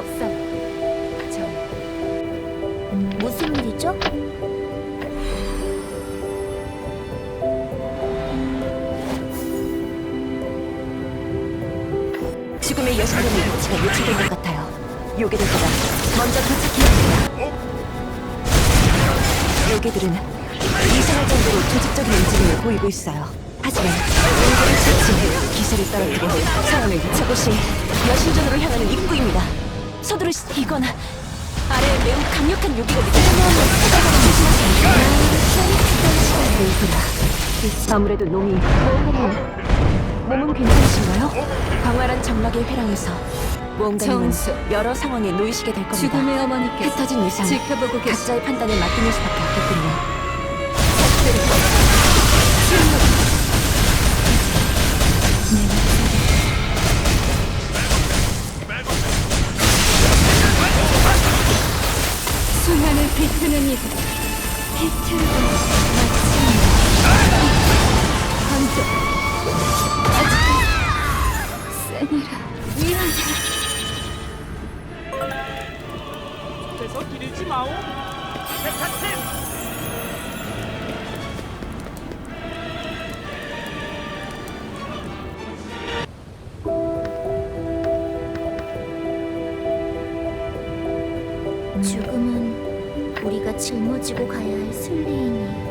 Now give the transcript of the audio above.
없어요. 전 무슨 일이죠? 죽음의 여신들의 위치가 노출된 것 같아요. 요괴들 보다 먼저 도착해야 합니다. 요괴들은 이상할 정도로 조직적인 움직임을 보이고 있어요. 하지만 용기를 찾지 기세를 떨어뜨리고 상황을 저곳이 여신전으로 향하는 입구입니다. 서두르 이건 아래에 매우 강력한 요괴가 느껴져요. 조심하세요. 아무래도 놈이 몸은 괜찮으신가요? 광활한 정막의 회랑에서 무언가는 정수. 여러 상황에 놓이시게 될 겁니다. 죽음의 어머니께서 흩어진 이상 지켜보고 계시 각자의 판단에 맡기는 수밖에 없겠군요. 비트는 이들 비틀고 한쪽 아직 세니라 위험해 그래서 기르지 마오. 백화템. 죽음은 우리가 짊어지고 가야 할 슬레인이